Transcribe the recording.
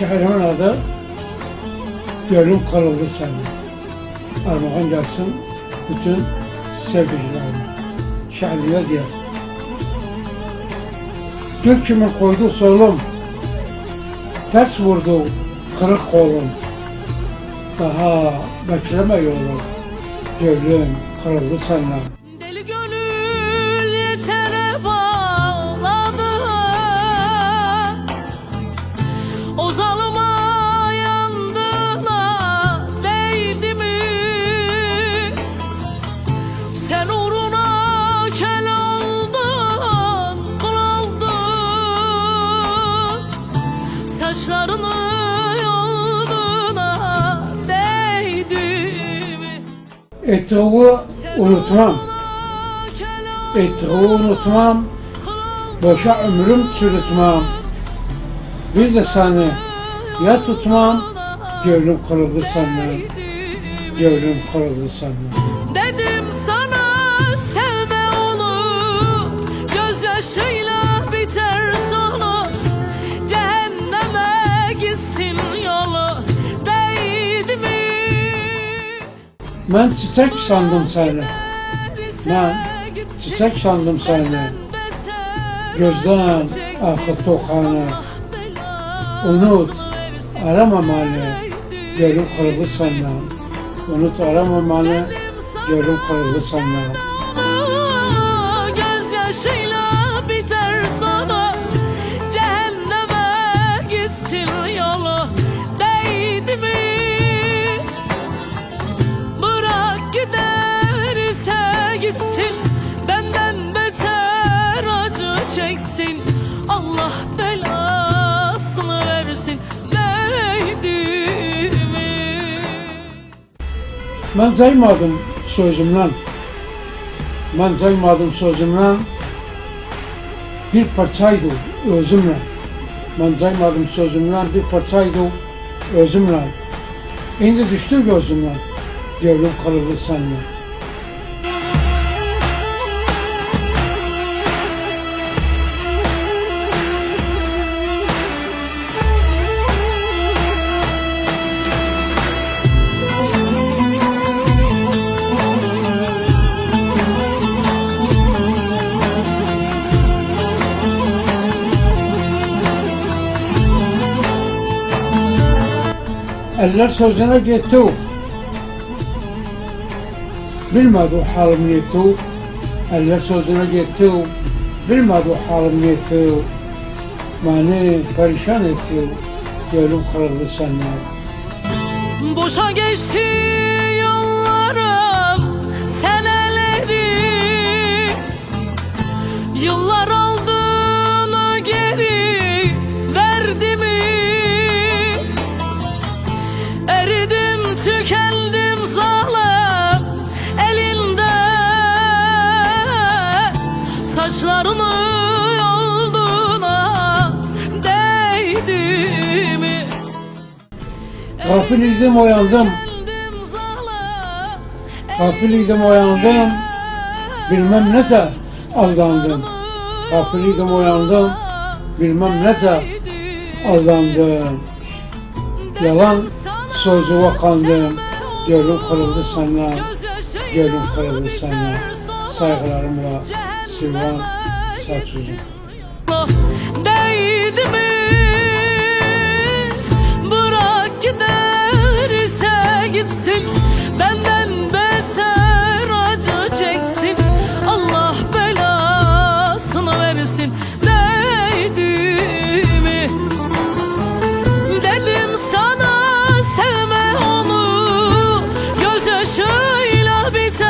Şehrimin adı Gölüm Kırıldı Senin. Armağan gelsin bütün sevgicilerime. Şehriye diye. Gül kimi koydu solum, ters vurdu kırık kolum. Daha bekleme yolum, gölüm kırıldı senden. Deli gönül yetere Sen uğruna kel oldun kul oldun Saçlarını yolduna değdi mi unutmam, ettiği unutmam, boşa ömrüm çürütmem. Biz de seni ya tutmam, gönlüm kırıldı senden, gönlüm kırıldı senden. Gözyaşıyla biter sonu Cehenneme gitsin yolu. Değdi mi? Ben çiçek sandım seni, Ben çiçek sandım seni. Gözden akı tokanı, unut, aramamalı, gönlüm kırıldı senden. Unut aramamalı, gönlüm kırıldı senden. Gözyaşıyla giderse gitsin Benden beter acı çeksin Allah belasını versin Değdi mi? Ben saymadım sözümden. Ben saymadım sözümden. Bir parçaydı özümle. Ben saymadım sözümden bir parçaydı özümle. İndi düştü gözümden. Gönlüm kırıldı seninle. Eller sözüne gitti. Bilmedi halim yetti. Eller sözüne gitti. Bilmedi halim yetti. Beni perişan etti. Gönlüm kırıldı senden. Boşa geçti yollarım tükendim zalim elinde Saçlarını yolduna değdi mi? Gafil idim uyandım. Gafil idim uyandım. Bilmem nece aldandım. Gafil idim uyandım. Bilmem nece aldandım. Yalan sözüme kandım. Gönlüm kırıldı senden. Gönlüm kırıldı senden. Saygılarımla Silvan Selçuk'um. Değdi mi? Bırak giderse gitsin Benden beter acı çeksin Allah belasını versin Değdi mi? Dedim sana sevme onu Gözyaşıyla biter